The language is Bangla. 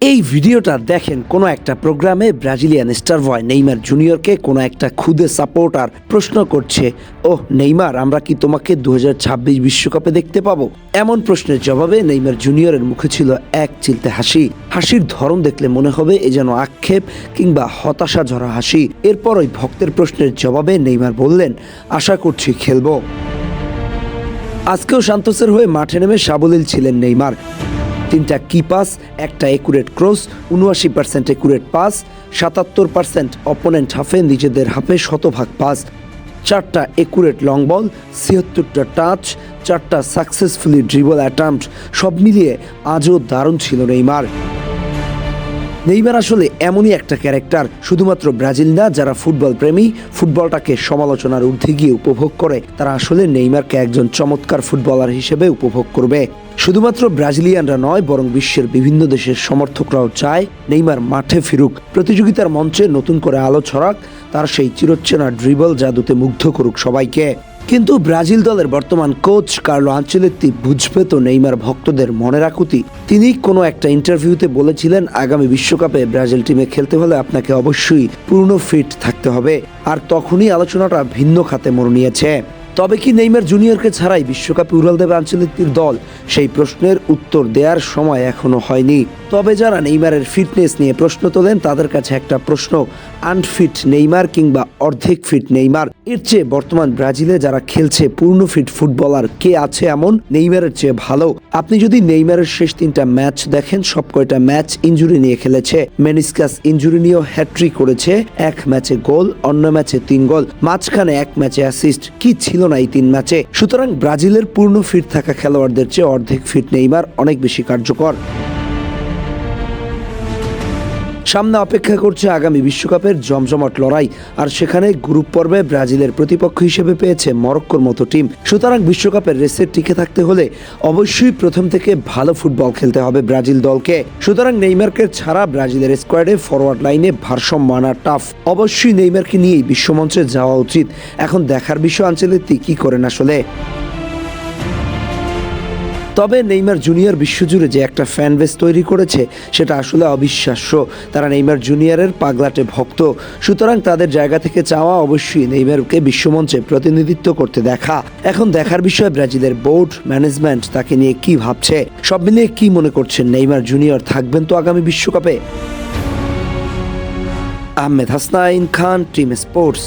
এই ভিডিওটা দেখেন কোনো একটা প্রোগ্রামে ব্রাজিলিয়ান স্টার বয় নেইমার জুনিয়রকে কোনো একটা খুদে সাপোর্টার প্রশ্ন করছে ও নেইমার, আমরা কি তোমাকে দু বিশ্বকাপে দেখতে পাবো? এমন প্রশ্নের জবাবে নেইমার জুনিয়রের মুখে ছিল এক চিলতে হাসি। হাসির ধরন দেখলে মনে হবে এ যেন আক্ষেপ কিংবা হতাশা ঝরা হাসি। এরপর ওই ভক্তের প্রশ্নের জবাবে নেইমার বললেন, আশা করছি খেলব। আজকেও সান্তোসের হয়ে মাঠে নেমে সাবলীল ছিলেন নেইমার। তিনটা কি পাস একটা একুরেট ক্রস উনআশি পার্সেন্ট একুরেট পাস সাতাত্তর পার্সেন্ট অপোনেন্ট হাফে নিজেদের হাফে শতভাগ পাস চারটা একুরেট লং বল ছিয়াত্তরটা টাচ চারটা সাকসেসফুলি ড্রিবল অ্যাটাম্প সব মিলিয়ে আজও দারুণ ছিল নেইমার। নেইমার আসলে এমনই একটা ক্যারেক্টার শুধুমাত্র ব্রাজিল না, যারা ফুটবল প্রেমী, ফুটবলটাকে সমালোচনার ঊর্ধ্বে গিয়ে উপভোগ করে, তারা আসলে নেইমারকে একজন চমৎকার ফুটবলার হিসেবে উপভোগ করবে। শুধুমাত্র ব্রাজিলিয়ানরা নয়, বরং বিশ্বের বিভিন্ন দেশের সমর্থকরাও চায় নেইমার মাঠে ফিরুক। প্রতিযোগিতার মঞ্চে নতুন করে আলো ছড়াক তার সেই চিরচ্ছেনা ড্রিবল জাদুতে মুগ্ধ করুক সবাইকে। কিন্তু ব্রাজিল দলের বর্তমান কোচ কার্লো আঞ্চলেত্তি বুঝবে তো নেইমার ভক্তদের মনের রাখুতি তিনি কোনো একটা ইন্টারভিউতে বলেছিলেন, আগামী বিশ্বকাপে ব্রাজিল টিমে খেলতে হলে আপনাকে অবশ্যই পূর্ণ ফিট থাকতে হবে। আর তখনই আলোচনাটা ভিন্ন খাতে মোড় নিয়েছে। তবে কি নেইমার জুনিয়রকে ছাড়াই বিশ্বকাপে উড়াল দেবে আঞ্চলিকটির দল? সেই প্রশ্নের উত্তর দেওয়ার সময় এখনও হয়নি। তবে যারা নেইমারের ফিটনেস নিয়ে প্রশ্ন তোলেন, তাদের কাছে একটা প্রশ্ন, আনফিট নেইমার কিংবা অর্ধেক ফিট নেইমার? এর চেয়ে বর্তমান ব্রাজিলে যারা খেলছে পূর্ণ ফিট ফুটবলার কে আছে এমন? নেইমারের চেয়ে ভালো। আপনি যদি নেইমারের শেষ তিনটা ম্যাচ দেখেন, সব কয়টা ম্যাচ ইঞ্জুরি নিয়ে খেলেছে। মেনিসকাস ইঞ্জুরি নিয়েও হ্যাট্রিক করেছে, এক ম্যাচে গোল, অন্য ম্যাচে তিন গোল, মাঝখানে এক ম্যাচে অ্যাসিস্ট কি ছিল না এই তিন ম্যাচে? সুতরাং ব্রাজিলের পূর্ণ ফিট থাকা খেলোয়াড়দের চেয়ে অর্ধেক ফিট নেইমার অনেক বেশি কার্যকর। সামনে অপেক্ষা করছে আগামী বিশ্বকাপের জমজমাট লড়াই, আর সেখানে গ্রুপ পর্বে ব্রাজিলের প্রতিপক্ষ হিসেবে পেয়েছে মরক্কোর মতো টিম। সুতরাং বিশ্বকাপের রেসে টিকে থাকতে হলে অবশ্যই প্রথম থেকে ভালো ফুটবল খেলতে হবে ব্রাজিল দলকে। সুতরাং নেইমারকে ছাড়া ব্রাজিলের স্কোয়াডে ফরওয়ার্ড লাইনে ভারসাম্য আনা টাফ অবশ্যই নেইমারকে নিয়েই বিশ্বমঞ্চে যাওয়া উচিত। এখন দেখার বিষয় আঞ্চলিক কি করেন আসলে? তবে নেইমার জুনিয়র বিশ্বজুড়ে যে একটা ফ্যান বেস তৈরি করেছে, সেটা আসলে অবিশ্বাস্য। তারা নেইমার জুনিয়রের পাগলাটে ভক্ত। সুতরাং তাদের জায়গা থেকে চাওয়া অবশ্যই নেইমারকে বিশ্বমঞ্চে প্রতিনিধিত্ব করতে দেখা। এখন দেখার বিষয় ব্রাজিলের বোর্ড ম্যানেজমেন্ট তাকে নিয়ে কি ভাবছে? সব মিলিয়ে কি মনে করছেন নেইমার জুনিয়র? থাকবেন তো আগামী বিশ্বকাপে। Ahmed Hasnain Khan team sports